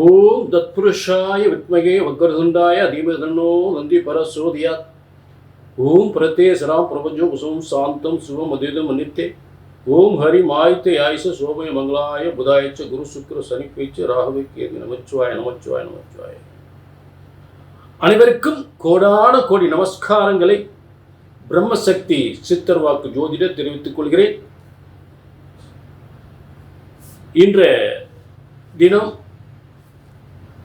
ஓம் தத்புருஷாய வித்மகே வக்கரதுண்டாய தீமதன்னோ நந்தி பரசோதியாத் ஓம் பிரத்தே சராம் பிரபஞ்சோ குசும் சாந்தம் சிவம் அதிதம் அனித்தே. ஓம் ஹரி மாய்த்தே ஆயுச சோமய மங்களாய புதாயச்ச குரு சுக்கர சனிப்பேச்சு ராகவே கேது நமச்சிவாய நமச்சிவாய நமச்சிவாய. அனைவருக்கும் கோடான கோடி நமஸ்காரங்களை பிரம்மசக்தி சித்தர் வாக்கு ஜோதிட தெரிவித்துக் கொள்கிறேன். இன்றைய தினம்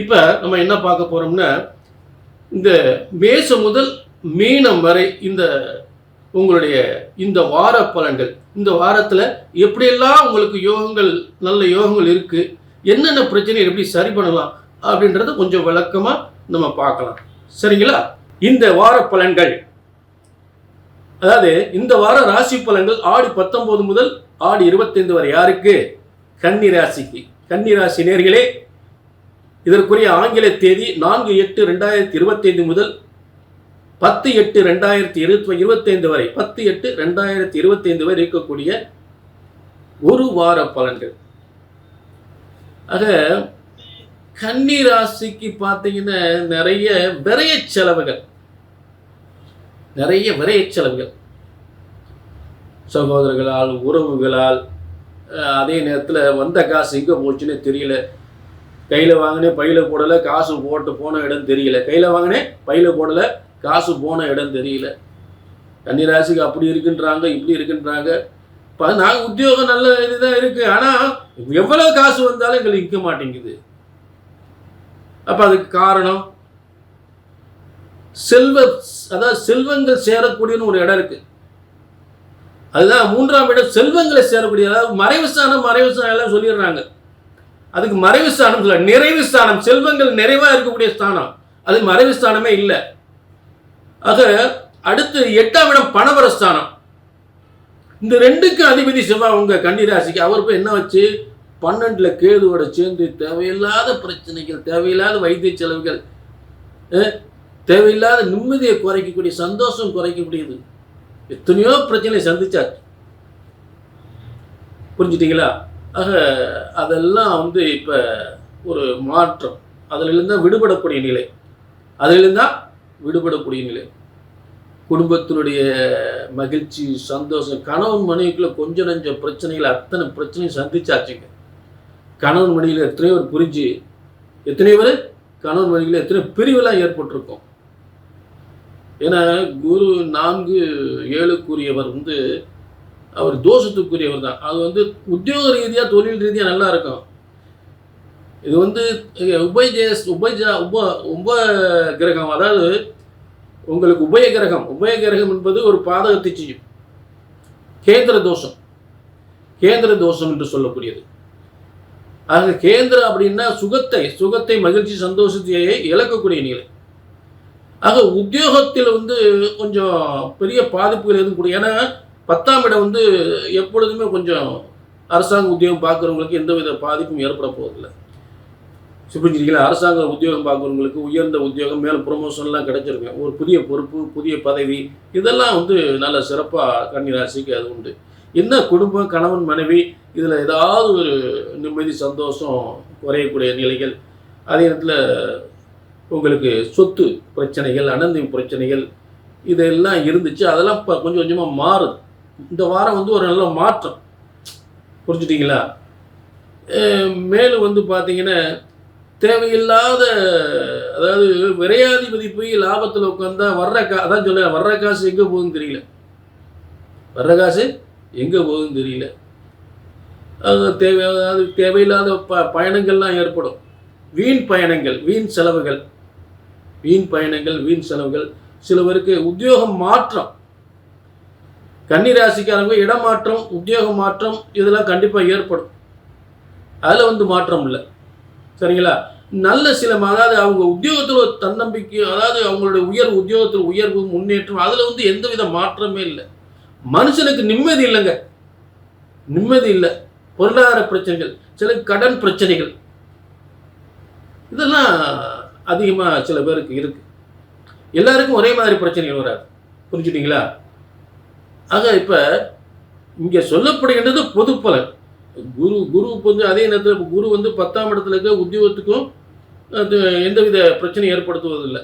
இப்போ நம்ம என்ன பார்க்க போகிறோம்னா இந்த மேசம் முதல் மீனம் வரை இந்த உங்களுடைய இந்த வார பலன்கள் இந்த வாரத்தில் எப்படியெல்லாம் உங்களுக்கு யோகங்கள் நல்ல யோகங்கள் இருக்குது என்னென்ன பிரச்சனை எப்படி சரி பண்ணலாம் அப்படின்றத கொஞ்சம் விளக்கமாக நம்ம பார்க்கலாம். சரிங்களா? இந்த வார பலன்கள் அதாவது இந்த வார ராசி பலன்கள் ஆடி பத்தொம்போது முதல் ஆடி இருபத்தைந்து வரை யாருக்கு? கன்னி ராசிக்கு. கன்னி ராசி நேர்களே இதற்குரிய ஆங்கில தேதி நான்கு எட்டு ரெண்டாயிரத்தி இருபத்தைந்து முதல் பத்து எட்டு ரெண்டாயிரத்தி இருபத்தி இருபத்தைந்து வரை பத்து எட்டு ரெண்டாயிரத்தி இருபத்தைந்து வரை இருக்கக்கூடிய ஒரு வார பலன்கள். ஆக கன்னி ராசிக்கு பார்த்தீங்கன்னா நிறைய விரைய செலவுகள். நிறைய விரைய செலவுகள். சகோதரர்களால் உறவுகளால் அஹ், அதே நேரத்தில் வந்த காசு எங்கே போச்சுன்னு தெரியல. கையில் வாங்கினேன் பையில் போடலை காசு போட்டு போன இடம் தெரியல. கையில் வாங்கினேன் பையில் போடலை காசு போன இடம் தெரியல. கன்னிராசிக்கு அப்படி இருக்குன்றாங்க இப்படி இருக்குன்றாங்க. இப்போ நாங்கள் உத்தியோகம் நல்ல இதுதான் இருக்குது ஆனால் எவ்வளோ காசு வந்தாலும் எங்களுக்கு நிற்க மாட்டேங்குது. அப்போ அதுக்கு காரணம் செல்வ அதாவது செல்வங்கள் சேரக்கூடியன்னு ஒரு இடம் இருக்கு. அதுதான் மூன்றாம் இடம் செல்வங்களை சேரக்கூடிய அதாவது மறைவசானம் மறைவசானம் எல்லாம் சொல்லிடுறாங்க. அதுக்கு மறைவு ஸ்தானம் சொல்ல நிறைவு ஸ்தானம் செல்வங்கள் நிறைவாக இருக்கக்கூடிய ஸ்தானம். அது மறைவு ஸ்தானமே இல்லை. ஆக அடுத்து எட்டாம் இடம் பணவர ஸ்தானம். இந்த ரெண்டுக்கும் அதிபதி செவ்வாய் உங்க கன்னிராசிக்கு அவர் போய் என்ன வச்சு? பன்னெண்டுல கேதுவோட சேர்ந்து தேவையில்லாத பிரச்சனைகள் தேவையில்லாத வைத்திய செலவுகள் தேவையில்லாத நிம்மதியை குறைக்கக்கூடிய சந்தோஷம் குறைக்கக்கூடியது. எத்தனையோ பிரச்சனை சந்திச்சாச்சு. புரிஞ்சுட்டீங்களா? ஆக அதெல்லாம் வந்து இப்போ ஒரு மாற்றம். அதிலிருந்து தான் விடுபடக்கூடிய நிலை. அதிலிருந்து விடுபடக்கூடிய நிலை. குடும்பத்தினுடைய மகிழ்ச்சி சந்தோஷம் கணவன் மனைவிக்குள்ள கொஞ்சம் நஞ்ச பிரச்சனைகள் அத்தனை பிரச்சனையும் சந்திச்சாச்சுங்க. கணவன் மனைவியில் எத்தனையோ பேர் புரிஞ்சு எத்தனையோ பேர் கணவன் மனைவியில் எத்தனை பிரிவெல்லாம் ஏற்பட்டிருக்கும். ஏன்னா குரு நான்கு ஏழுக்குரியவர் வந்து அவர் தோஷத்துக்குரியவர் தான் அது வந்து உத்தியோக ரீதியாக தொழில் ரீதியாக நல்லா இருக்கும். இது வந்து உபயஜேஸ் உபயஜா உப உப கிரகம் அதாவது உங்களுக்கு உபய கிரகம் உபய கிரகம் என்பது ஒரு பாதகத்தை செய்யும். கேந்திர தோஷம். கேந்திர தோஷம் என்று சொல்லக்கூடியது. ஆக கேந்திர அப்படின்னா சுகத்தை சுகத்தை மகிழ்ச்சி சந்தோஷத்தையே இழக்கக்கூடிய நிலை. ஆக உத்தியோகத்தில் வந்து கொஞ்சம் பெரிய பாதிப்புகள் எதுவும் கூட ஏன்னா பத்தாம் இடம் வந்து எப்பொழுதுமே கொஞ்சம் அரசாங்க உத்தியோகம் பார்க்குறவங்களுக்கு எந்த வித பாதிப்பும் ஏற்பட போவதில்லை. புரிஞ்சுருக்கீங்களா அரசாங்க உத்தியோகம் பார்க்குறவங்களுக்கு உயர்ந்த உத்தியோகம் மேலே ப்ரொமோஷன்லாம் கிடைச்சிருக்கு ஒரு புதிய பொறுப்பு புதிய பதவி இதெல்லாம் வந்து நல்ல சிறப்பாக கன்னிராசிக்கு அது உண்டு. என்ன குடும்பம் கணவன் மனைவி இதில் ஏதாவது ஒரு நிம்மதி சந்தோஷம் குறையக்கூடிய நிலைகள். அதே நேரத்தில் உங்களுக்கு சொத்து பிரச்சனைகள் அனந்தி பிரச்சனைகள் இதெல்லாம் இருந்துச்சு. அதெல்லாம் இப்போ கொஞ்சம் கொஞ்சமாக மாறுது. இந்த வாரம் வந்து ஒரு நல்ல மாற்றம். புரிஞ்சுட்டீங்களா? மேலும் வந்து பார்த்தீங்கன்னா தேவையில்லாத அதாவது விரையாதிபதி போய் லாபத்தில் உட்காந்தா வர்ற கா அதான் சொல்ல வர்ற காசு எங்கே போகுதுன்னு தெரியல. வர்ற காசு எங்கே போகுதுன்னு தெரியல. அது தேவை அதாவது தேவையில்லாத ப பயணங்கள்லாம் ஏற்படும். வீண் பயணங்கள் வீண் செலவுகள். வீண் பயணங்கள் வீண் செலவுகள். சிலவருக்கு உத்தியோகம் மாற்றம். கன்னிராசிக்காரங்க இடமாற்றம் உத்தியோக மாற்றம் இதெல்லாம் கண்டிப்பாக ஏற்படும். அதில் வந்து மாற்றம் இல்லை. சரிங்களா? நல்ல சில அதாவது அவங்க உத்தியோகத்தில் ஒரு தன்னம்பிக்கை அதாவது அவங்களுடைய உயர்வு உத்தியோகத்தில் உயர்வு முன்னேற்றம் அதில் வந்து எந்தவித மாற்றமே இல்லை. மனுஷனுக்கு நிம்மதி இல்லைங்க. நிம்மதி இல்லை. பொருளாதார பிரச்சனைகள் சில கடன் பிரச்சனைகள். இதெல்லாம் அதிகமாக சில பேருக்கு இருக்குது எல்லாருக்கும் ஒரே மாதிரி பிரச்சனைகள் வராது. புரிஞ்சுட்டிங்களா? ஆக இப்போ இங்கே சொல்லப்படுகின்றது பொது பலன். குரு குருவுக்கு வந்து அதே நேரத்தில் குரு வந்து பத்தாம் இடத்துல இருக்க உத்தியோகத்துக்கும் அது எந்தவித பிரச்சனையும் ஏற்படுத்துவதில்லை.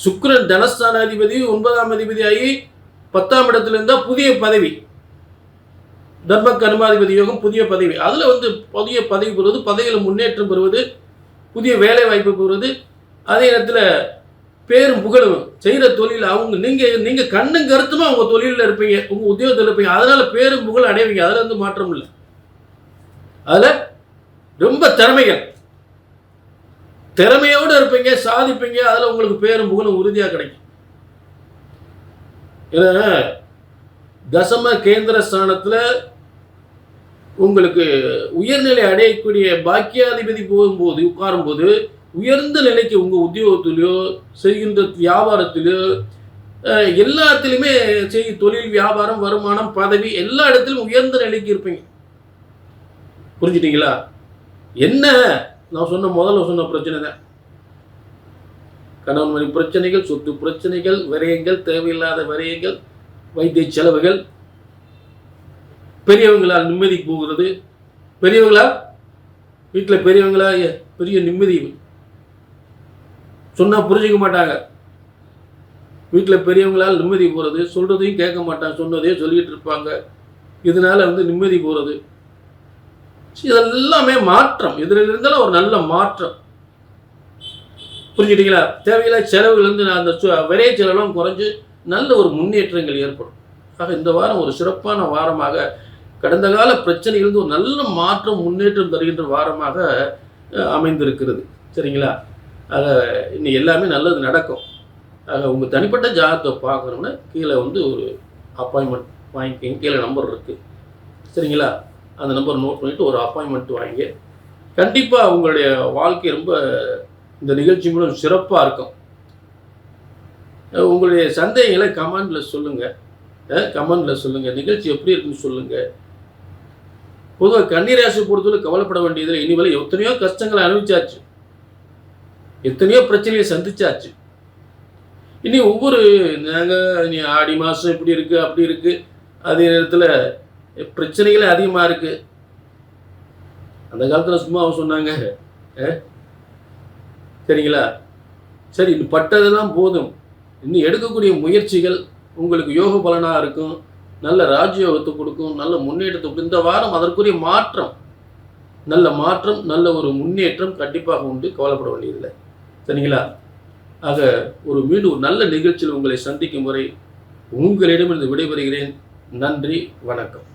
சுக்கரன் தனஸ்தானாதிபதி ஒன்பதாம் அதிபதி ஆகி பத்தாம் இடத்துல இருந்தால் புதிய பதவி. தர்ம கர்மாதிபதி யோகம் புதிய பதவி. அதில் வந்து புதிய பதவி பெறுவது பதவியில் முன்னேற்றம் பெறுவது புதிய வேலை வாய்ப்பு பெறுவது அதே நேரத்தில் பேரும் புகழும். செய்கிற தொழில் அவங்க நீங்கள் நீங்கள் கண்ணும் கருத்துமா உங்கள் தொழிலில் இருப்பீங்க. உங்கள் உத்தியோகத்தில் இருப்பீங்க. அதனால் பேரும் புகழ் அடைவீங்க. அதில் வந்து மாற்றம் இல்லை. அதில் ரொம்ப திறமைகள். திறமையோடு இருப்பீங்க சாதிப்பீங்க. அதில் உங்களுக்கு பேரும் புகழும் உறுதியாக கிடைக்கும். ஏன்னா தசம கேந்திர ஸ்தானத்தில் உங்களுக்கு உயர்நிலை அடையக்கூடிய பாக்கியாதிபதி போகும்போது உட்காரும்போது உயர்ந்த நிலைக்கு உங்கள் உத்தியோகத்திலையோ செய்கின்ற வியாபாரத்திலையோ அஹ், எல்லாத்துலேயுமே செய் தொழில் வியாபாரம் வருமானம் பதவி எல்லா இடத்துலையும் உயர்ந்த நிலைக்கு இருப்பீங்க. புரிஞ்சுட்டீங்களா? என்ன? நான் சொன்ன முதல்ல சொன்ன பிரச்சனை தான். கணவன் மணி பிரச்சனைகள் சொத்து பிரச்சனைகள் விரயங்கள் தேவையில்லாத விரயங்கள் வைத்திய செலவுகள். பெரியவங்களால் நிம்மதிக்கு போகிறது. பெரியவங்களா? வீட்டில் பெரியவங்களா? பெரிய நிம்மதி சொன்னால் புரிஞ்சிக்க மாட்டாங்க. வீட்டில் பெரியவங்களால் நிம்மதி போகிறது சொல்கிறதையும் கேட்க மாட்டாங்க சொன்னதையே சொல்லிகிட்டு இருப்பாங்க. இதனால வந்து நிம்மதி போகிறது இதெல்லாமே மாற்றம். இதில் இருந்தாலும் ஒரு நல்ல மாற்றம். புரிஞ்சுட்டீங்களா? தேவையில்லாத செலவுகள் வந்து நான் அந்த சு- விரைய செலவெல்லாம் குறைஞ்சு நல்ல ஒரு முன்னேற்றங்கள் ஏற்படும். ஆக இந்த வாரம் ஒரு சிறப்பான வாரமாக கடந்த கால பிரச்சனையிலிருந்து ஒரு நல்ல மாற்றம் முன்னேற்றம் தருகின்ற வாரமாக அமைந்திருக்கிறது. சரிங்களா? ஆக இன்னும் எல்லாமே நல்லது நடக்கும். ஆக உங்கள் தனிப்பட்ட ஜாதகத்தை பார்க்கணும்னா கீழே வந்து ஒரு அப்பாயின்மெண்ட் வாங்கிக்கிங்க. கீழே நம்பர் இருக்குது சரிங்களா? அந்த நம்பர் நோட் பண்ணிவிட்டு ஒரு அப்பாயின்மெண்ட் வாங்கி. கண்டிப்பாக உங்களுடைய வாழ்க்கை ரொம்ப இந்த நிகழ்ச்சி மூலம் சிறப்பாக இருக்கும். உங்களுடைய சந்தேகங்களை கமெண்டில் சொல்லுங்கள் கமெண்டில் சொல்லுங்கள் நிகழ்ச்சி எப்படி இருக்குன்னு சொல்லுங்கள் பொதுவாக கன்னிராசி பொறுத்தவரை கவலைப்பட வேண்டியதில் இனிமேல் எத்தனையோ கஷ்டங்களை அனுபவிச்சாச்சு. எத்தனையோ பிரச்சனையை சந்திச்சாச்சு. இனி ஒவ்வொரு நாங்கள் நீ ஆடி மாதம் இப்படி இருக்குது அப்படி இருக்குது அதே நேரத்தில் பிரச்சனைகளே அதிகமாக இருக்குது அந்த காலத்தில் சும்மா அவங்க சொன்னாங்க சரிங்களா? சரி இது பட்டதெல்லாம் போதும். இன்னும் எடுக்கக்கூடிய முயற்சிகள் உங்களுக்கு யோக பலனாக இருக்கும். நல்ல ராஜயோகத்தை கொடுக்கும். நல்ல முன்னேற்றத்தை இந்த வாரம் அதற்குரிய மாற்றம் நல்ல மாற்றம் நல்ல ஒரு முன்னேற்றம் கண்டிப்பாக உண்டு. கவலைப்பட வேண்டியதில்லை. சரிங்களா? ஆக ஒரு மீண்டும் ஒரு நல்ல நிகழ்ச்சியில் உங்களை சந்திக்கும் வரை உங்களிடமிருந்து விடைபெறுகிறேன். நன்றி வணக்கம்.